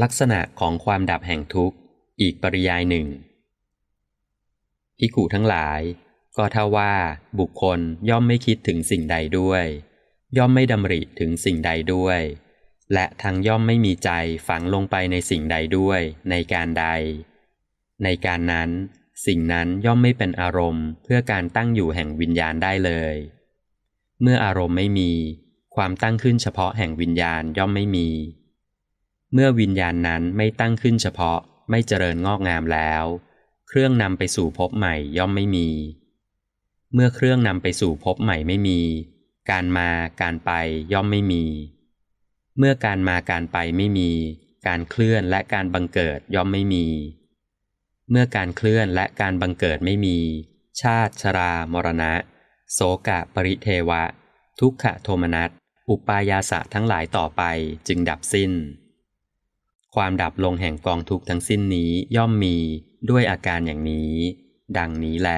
ลักษณะของความดับแห่งทุกข์ อีกปริยายหนึ่งพิกูทั้งหลาย ก็เท่าว่าบุคคลย่อมไม่คิดถึงสิ่งใดด้วย ย่อมไม่ดำริถึงสิ่งใดด้วย และทั้งย่อมไม่มีใจฝังลงไปในสิ่งใดด้วย ในการใด ในการนั้น สิ่งนั้นย่อมไม่เป็นอารมณ์ เพื่อการตั้งอยู่แห่งวิญญาณได้เลย เมื่ออารมณ์ไม่มี ความตั้งขึ้นเฉพาะแห่งวิญญาณย่อมไม่มี เมื่อวิญญาณนั้นไม่ตั้งขึ้นเฉพาะไม่เจริญงอกงามแล้ว เครื่องนำไปสู่ภพใหม่ย่อมไม่มี เมื่อเครื่องนำไปสู่ภพใหม่ไม่มี การมาการไปย่อมไม่มี เมื่อการมาการไปไม่มี การเคลื่อนและการบังเกิดย่อมไม่มี เมื่อการเคลื่อนและการบังเกิดไม่มี ชาติชรามรณะ โสกะปริเทวะ ทุกขโทมนัสอุปายาสะทั้งหลายต่อไปจึงดับสิ้น ความดับลงแห่งกองทุกทั้งสิ้นนี้ย่อมมีด้วยอาการอย่างนี้ ดังนี้แล